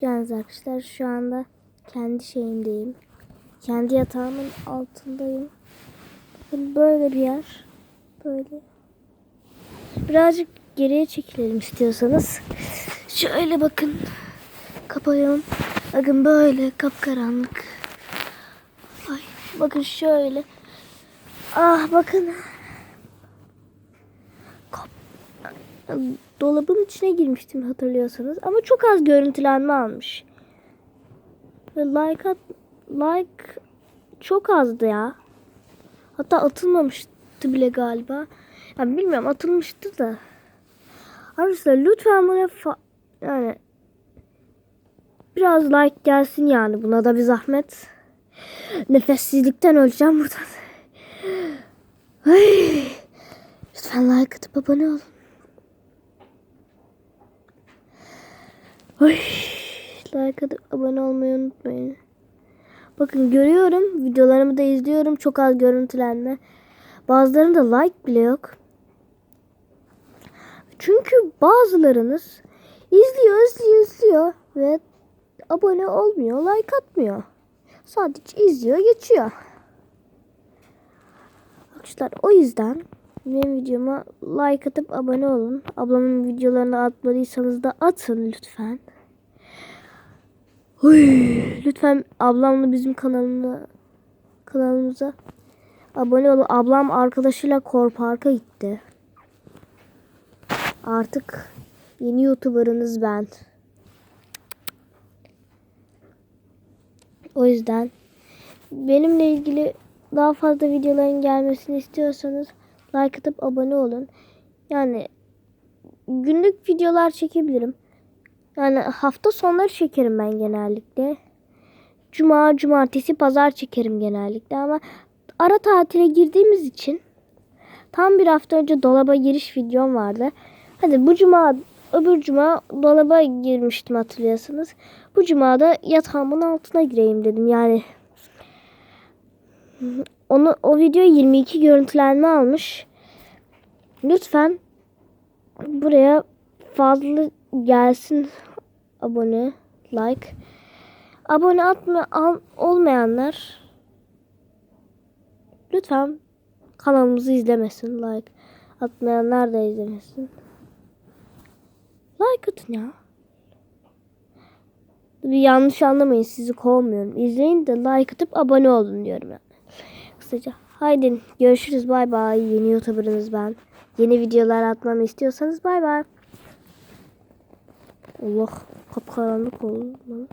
Yalnız arkadaşlar şu anda kendi şeyimdeyim. Kendi yatağımın altındayım. Bakın böyle bir yer. Böyle. Birazcık geriye çekilelim istiyorsanız. Şöyle bakın. Kapatıyorum. Bakın böyle kapkaranlık. Ay, bakın şöyle. Ah bakın. Kap dolabın içine girmiştim hatırlıyorsanız ama çok az görüntülenme almış. Ve like at like çok azdı ya. Hatta atılmamıştı bile galiba. Yani bilmiyorum atılmıştı da. Arkadaşlar lütfen buna yani biraz like gelsin yani buna da bir zahmet. Nefessizlikten öleceğim buradan. Ay. Lütfen like atıp abone olun. Like atıp abone olmayı unutmayın. Bakın görüyorum. Videolarımı da izliyorum. Çok az görüntülenme. Bazılarında like bile yok. Çünkü bazılarınız izliyor, izliyor, izliyor ve abone olmuyor, like atmıyor. Sadece izliyor, geçiyor. Arkadaşlar o yüzden benim videoma like atıp abone olun. Ablamın videolarını atmadıysanız da atın lütfen. Huy, lütfen ablamla bizim kanalına kanalımıza abone olun. Ablam arkadaşıyla Kor Park'a gitti. Artık yeni YouTuber'ınız ben. O yüzden benimle ilgili daha fazla videoların gelmesini istiyorsanız like atıp abone olun. Yani günlük videolar çekebilirim. Yani hafta sonları çekerim ben genellikle. Cuma, cumartesi, pazar çekerim genellikle ama ara tatile girdiğimiz için tam bir hafta önce dolaba giriş videom vardı. Hadi bu cuma, öbür cuma dolaba girmiştim hatırlıyorsanız. Bu cuma da yatağımın altına gireyim dedim. Yani onu o video 22 görüntülenme almış. Lütfen buraya fazla gelsin abone, like. Abone atma al, olmayanlar lütfen kanalımızı izlemesin. Like atmayanlar da izlemesin. Like atın ya. Bir yanlış anlamayın sizi kovmuyorum. İzleyin de like atıp abone olun diyorum yani. Kısaca. Haydi görüşürüz bay bay. Yeni YouTuber'ınız ben. Yeni videolar atmamı istiyorsanız bay bay. Allah kapkaranlık oldu.